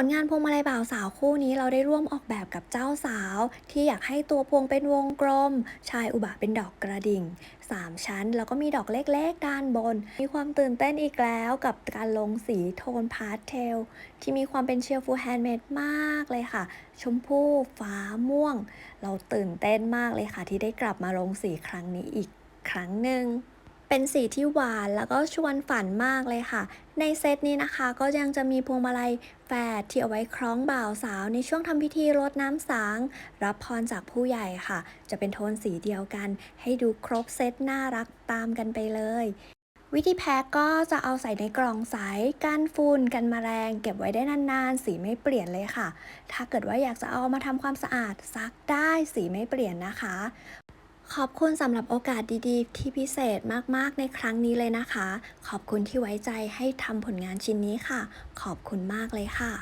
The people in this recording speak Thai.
ผลงานพวงมาลัยบ่าวสาวคู่นี้เราได้ร่วมออกแบบกับเจ้าสาว ที่อยากให้ตัวพวงเป็นวงกลม ชายอุบะเป็นดอกกระดิ่ง 3 ชั้น แล้วก็มีดอกเล็กๆด้านบน มีความตื่นเต้นอีกแล้วกับการลงสีโทนพาสเทล ที่มีความเป็นเชียร์ฟูแฮนด์เมดมากเลยค่ะ ชมพูฟ้าม่วง เราตื่นเต้นมากเลยค่ะ ที่ได้กลับมาลงสีครั้งนี้อีกครั้งหนึ่ง เป็นสีที่หวานแล้วก็ชวนฝันมากเลยค่ะ ในเซตนี้นะคะก็ยังจะมีพวงมาลัยแฝดที่เอาไว้คล้องบ่าวสาวในช่วงทำพิธีรดน้ำสังรับพรจากผู้ใหญ่ค่ะ จะเป็นโทนสีเดียวกัน ให้ดูครบเซตน่ารักตามกันไปเลย วิธีแพ็กก็จะเอาใส่ในกล่องใสกันฝุ่นกันแมลง เก็บไว้ได้นานๆ สีไม่เปลี่ยนเลยค่ะ ถ้าเกิดว่าอยากจะเอามาทำความสะอาดซักได้สีไม่เปลี่ยนนะคะ ขอบคุณสำหรับโอกาสดีๆ ที่พิเศษมากๆในครั้งนี้เลยนะคะ ขอบคุณที่ไว้ใจให้ทำผลงานชิ้นนี้ค่ะ ขอบคุณมากเลยค่ะ